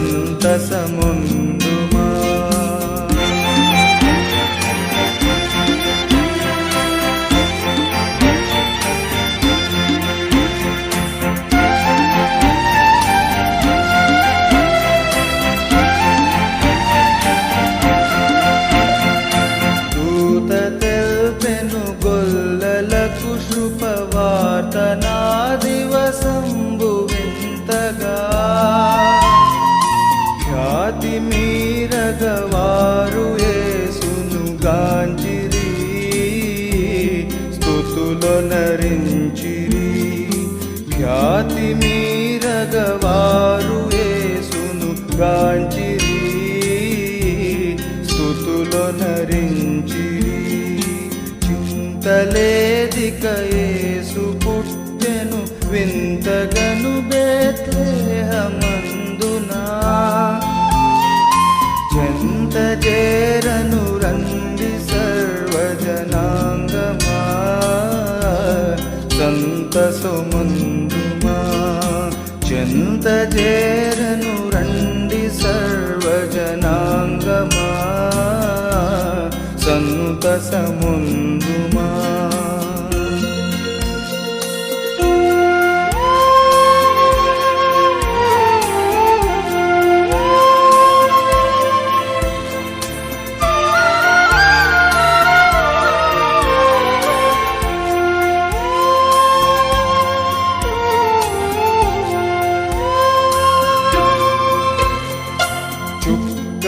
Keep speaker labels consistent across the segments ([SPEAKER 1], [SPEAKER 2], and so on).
[SPEAKER 1] సంతసముందుమా దూత తెల్పెను గొల్లలకు శుభవార్త గాంచిరి స్థుతులో నరించిరి. ఖ్యాతి మీరగవారు ఏసును గాంచిరి. స్థుతులో నరించిరి. చింతలేదిక యేసు పుట్టెను వింతగను బేత్లేహమా. సంతసముందుమా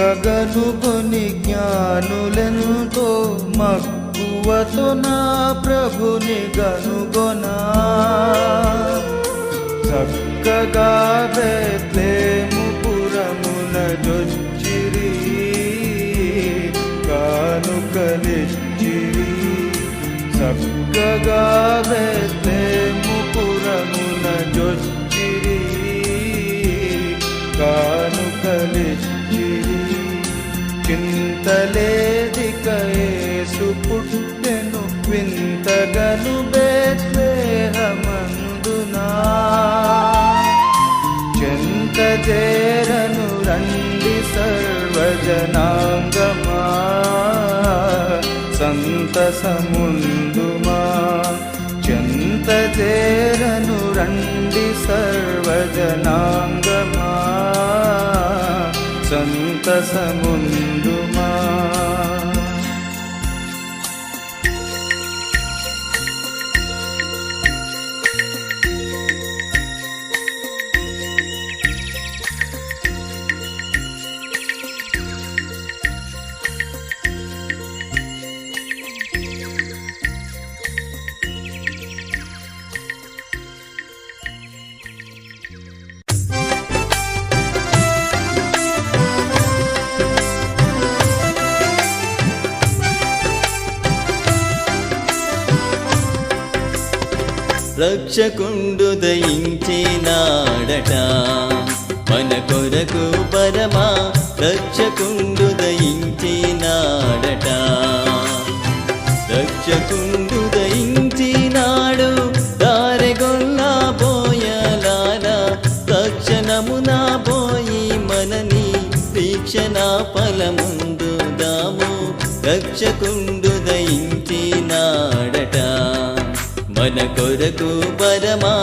[SPEAKER 1] చుక్కగనుకొని జ్ఞానులెంతో మక్కువతో నా ప్రభుని గనుగొనా. చింతలేదిక పుట్టెను వింతగను బేత్లేహమందునా చెంత చేరను రండి సర్వజనాంగమా. సంతసముందుమా చెంత చేరను రండి సర్వజనాంగమా. సంతసము
[SPEAKER 2] రక్షకుండు దయించినాడట. మన కొరకు పరమా రక్షకుండు దయించినాడట. రక్షకుండు దయించినాడు దారెగొల్లా పోయలారా తక్షణమున పోయి మనని దీక్షణ ఫలముందు దాము రక్షకుండు మన కొరకు పరమా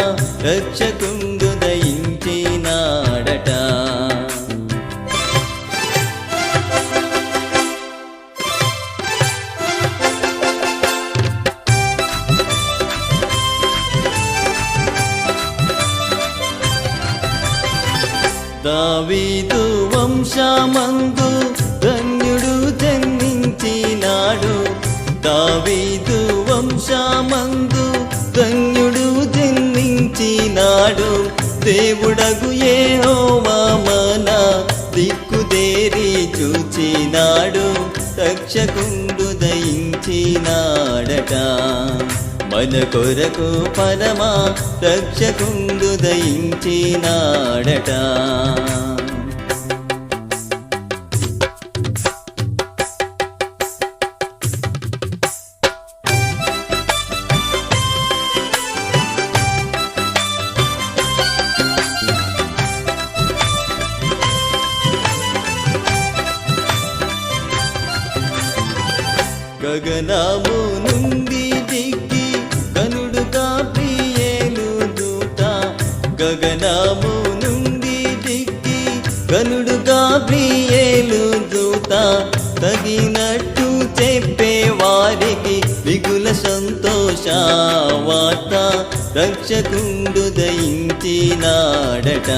[SPEAKER 2] రక్షకుండు దయించినాడట. దావీదు వంశమందు ధన్యుడు జన్మించినాడు. దావీదు వంశమందు జన్మించినాడు దేవుడగు ఏహోవా మామన దిక్కుదేరి చూచినాడు. రక్షకుండు దయించినాడట. మన కొరకు పరమా రక్షకుండు దయించినాడట. గగనము నుండి దిగి కనుడుగా ప్రియేలు దూత. గగనము నుండి దిగి కనుడుగా ప్రియేలు దూత. తగినట్టు చెప్పే వారికి మిగుల సంతోష వార్త. రక్షకుండు దయించినాడట.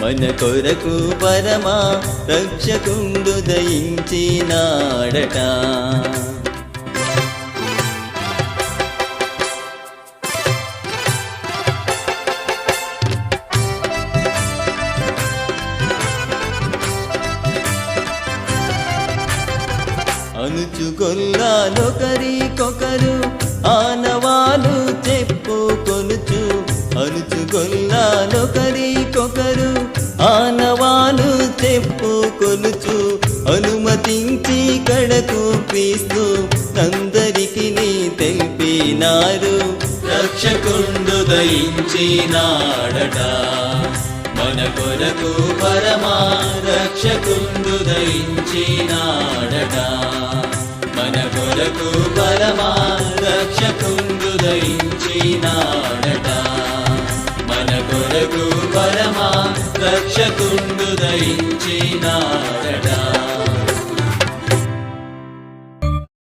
[SPEAKER 2] మన కొరకు పరమా రక్షకుండు దయించినాడట. అనుచుకొల్లాలొకరికొకరు ఆనవాలు రక్షకుండు దయించినాడట మన కొరకు పరమా రక్షకుండు దయించినాడట మన కొరకు పరమా రక్ష